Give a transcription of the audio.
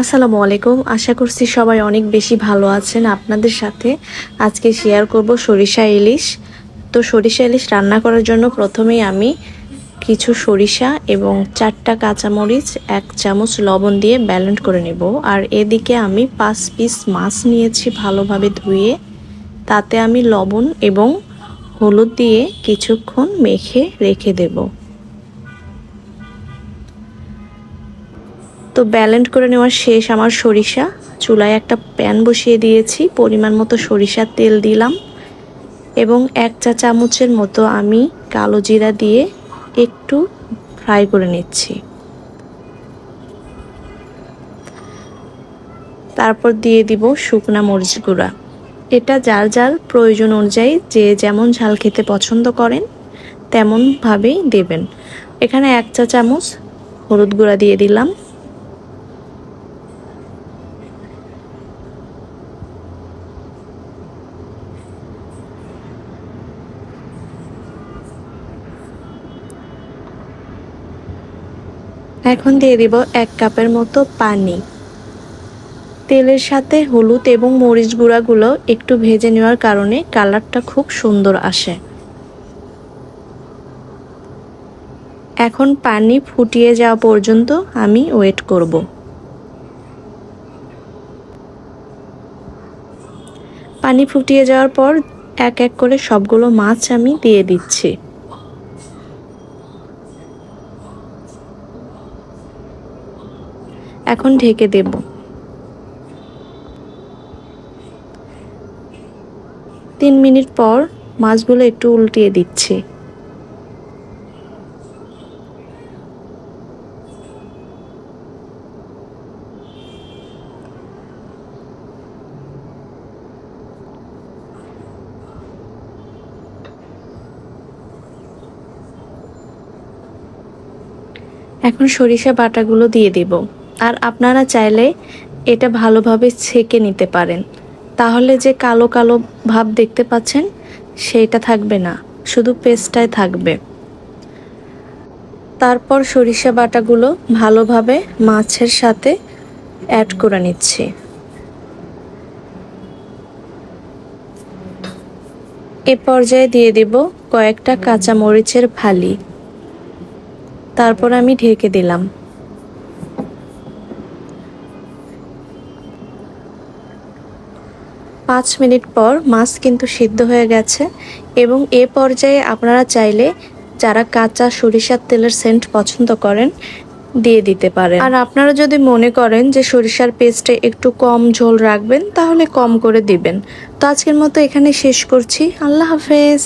আসসালামু আলাইকুম। আশা করছি সবাই অনেক বেশি ভালো আছেন আপনাদের সাথে। আজকে শেয়ার করব সরিষা ইলিশ। তো সরিষা ইলিশ রান্না করার জন্য প্রথমেই আমি কিছু সরিষা এবং চারটা কাঁচামরিচ, এক চামচ লবণ দিয়ে ব্যালেন্ড করে নেব। আর এদিকে আমি পাঁচ পিস মাছ নিয়েছি ভালোভাবে ধুয়ে। তাতে আমি লবণ এবং হলুদ দিয়ে কিছুক্ষণ মেখে রেখে দেবো। তো ব্যালেন্ড করে নেওয়ার শেষ আমার সরিষা। চুলায় একটা প্যান বসিয়ে দিয়েছি, পরিমাণ মতো সরিষার তেল দিলাম এবং এক চা চামচের মতো আমি কালো জিরা দিয়ে একটু ফ্রাই করে নিচ্ছি। তারপর দিয়ে দিব শুকনা মরিচ গুঁড়া। এটা যার যার প্রয়োজন অনুযায়ী যে যেমন ঝাল খেতে পছন্দ করেন, তেমনভাবেই দেবেন। এখানে এক চা চামচ হলুদ গুঁড়া দিয়ে দিলাম। এখন দিয়ে দিব এক কাপের মতো পানি। তেলের সাথে হলুদ এবং মরিচ গুঁড়াগুলো একটু ভেজে নেওয়ার কারণে কালারটা খুব সুন্দর আসে। এখন পানি ফুটিয়ে যাওয়া পর্যন্ত আমি ওয়েট করব। পানি ফুটিয়ে যাওয়ার পর এক এক করে সবগুলো মাছ আমি দিয়ে দিচ্ছি। এখন ঢেকে দেব। তিন মিনিট পর মাছগুলো একটু উল্টিয়ে দিচ্ছি। এখন সরিষা বাটাগুলো দিয়ে দেব। আর আপনারা চাইলে এটা ভালোভাবে ছেঁকে নিতে পারেন। তাহলে যে কালো কালো ভাব দেখতে পাচ্ছেন, সেটা থাকবে না, শুধু পেস্টটাই থাকবে। তারপর সরিষা বাটাগুলো ভালোভাবে মাছের সাথে অ্যাড করে নিচ্ছি। এ পর্যায়ে দিয়ে দেব কয়েকটা কাঁচা মরিচের ফালি। তারপর আমি ঢেকে দিলাম। পাঁচ মিনিট পর মাছ কিন্তু সিদ্ধ হয়ে গেছে এবং এ পর্যায়ে আপনারা চাইলে যারা কাঁচা সরিষার তেলের সেন্ট পছন্দ করেন দিয়ে দিতে পারেন। আর আপনারা যদি মনে করেন যে সরিষার পেস্টে একটু কম ঝোল রাখবেন, তাহলে কম করে দিবেন। তো আজকের মতো এখানে শেষ করছি। আল্লাহ হাফেজ।